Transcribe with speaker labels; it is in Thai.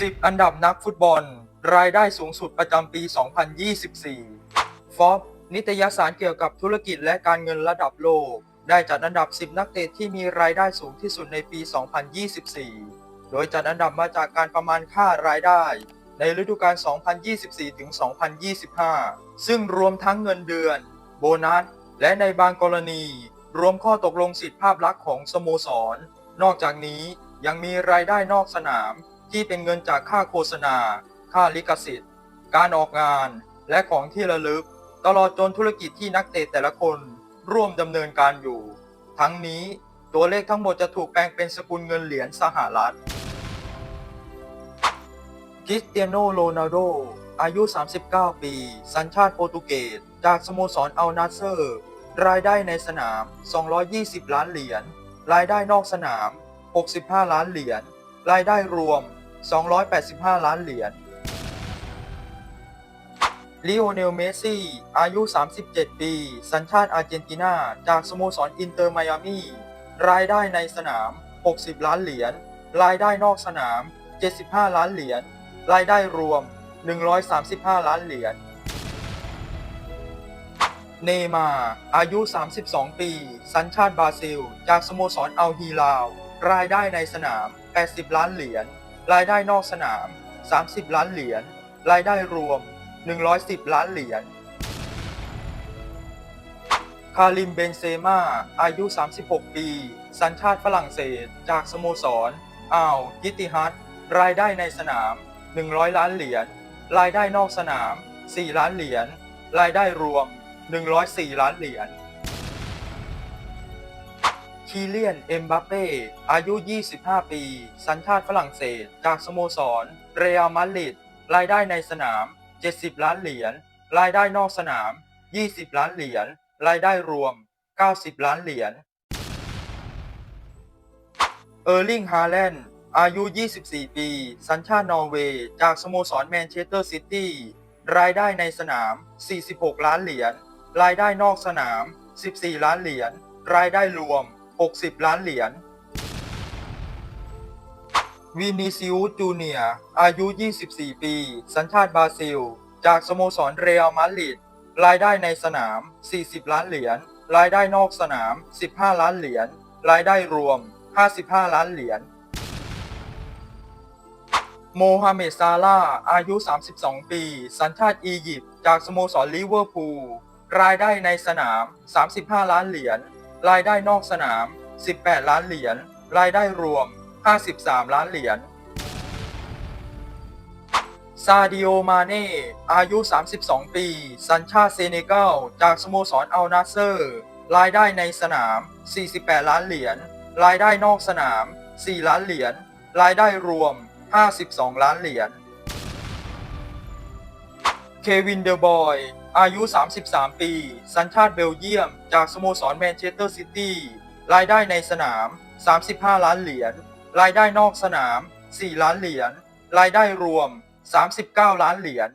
Speaker 1: 10 อันดับนักฟุตบอล รายได้สูงสุดประจำปี 2024 ฟอบนิตยสารเกี่ยวกับธุรกิจและการเงินระดับโลก ได้จัดอันดับ 10 นักเตะที่มีรายได้สูงที่สุดในปี 2024 โดยจัดอันดับมาจากการประมาณค่ารายได้ ในฤดูกาล 2024ถึง2025 ซึ่งรวมทั้งเงินเดือน โบนัส และในบางกรณี รวมข้อตกลงสิทธิภาพลักษณ์ของสโมสร นอกจากนี้ยังมีรายได้นอกสนาม ที่เป็นเงินจากค่าโฆษณา ค่าลิขสิทธิ์ การออกงาน และของที่ระลึก ตลอดจนธุรกิจที่นักเตะแต่ละคนร่วมดำเนินการอยู่ ทั้งนี้ตัวเลขทั้งหมดจะถูกแปลงเป็นสกุลเงินเหรียญสหรัฐคริสเตียโนโรนัลโด อายุ 39 ปี สัญชาติโปรตุเกส จากสโมสรอัลนาเซอร์ รายได้ในสนาม 220 ล้านเหรียญ รายได้นอกสนาม 65 ล้านเหรียญ รายได้รวม 285 ล้านเหรียญลิโอเนล เมสซี่ อายุ 37 ปี สัญชาติอาร์เจนตินา จากสโมสรอินเตอร์ไมอามี่รายได้ในสนาม 60 ล้านเหรียญ รายได้นอกสนาม 75 ล้านเหรียญ รายได้รวม 135 ล้านเหรียญ เนมา อายุ 32 ปี สัญชาติบราซิล จากสโมสรอัลฮีลาว รายได้ในสนาม 80 ล้านเหรียญ รายได้นอกสนาม 30 ล้านเหรียญ รายได้รวม 110 ล้านเหรียญ คาริม เบนเซม่า อายุ 36 ปี สัญชาติฝรั่งเศส จากสโมสรอ่าวกิติฮัตรายได้ในสนาม 100 ล้านเหรียญ รายได้นอกสนาม 4 ล้านเหรียญ รายได้รวม 104 ล้านเหรียญ คีเลียน เอ็มบัปเป้ อายุ 25 ปี สัญชาติฝรั่งเศส จากสโมสร เรอัลมาดริด รายได้ในสนาม 70 ล้านเหรียญ รายได้นอกสนาม 20 ล้านเหรียญ รายได้รวม 90 ล้านเหรียญ เออร์ลิง ฮาแลนด์ อายุ 24 ปี สัญชาตินอร์เวย์ จากสโมสรแมนเชสเตอร์ซิตี้ รายได้ในสนาม 46 ล้านเหรียญ รายได้นอกสนาม 14 ล้านเหรียญ รายได้รวม 60 ล้านเหรียญ วินิซิอุสจูเนียร์อายุ 24 ปี สัญชาติบราซิล จากสโมสรเรอัลมาดริด รายได้ในสนาม 40 ล้านเหรียญ รายได้นอกสนาม 15 ล้านเหรียญ รายได้รวม 55 ล้านเหรียญ โมฮัมเหม็ดซาลาอายุ 32 ปี สัญชาติอียิปต์ จากสโมสรลิเวอร์พูล รายได้ในสนาม 35 ล้านเหรียญ รายได้นอกสนาม 18 ล้านเหรียญ รายได้รวม 53 ล้านเหรียญ ซาดิโอ มาเน่ อายุ 32 ปี สัญชาติเซเนกัล จากสโมสรอัลนาเซอร์ รายได้ในสนาม 48 ล้านเหรียญ รายได้นอกสนาม 4 ล้านเหรียญ รายได้รวม 52 ล้านเหรียญ เควิน เดอบอย อายุ 33 ปี สัญชาติเบลเยียม จากสโมสรแมนเชสเตอร์ซิตี้รายได้ในสนาม 35 ล้านเหรียญ รายได้นอกสนาม 4 ล้านเหรียญ รายได้รวม 39 ล้านเหรียญ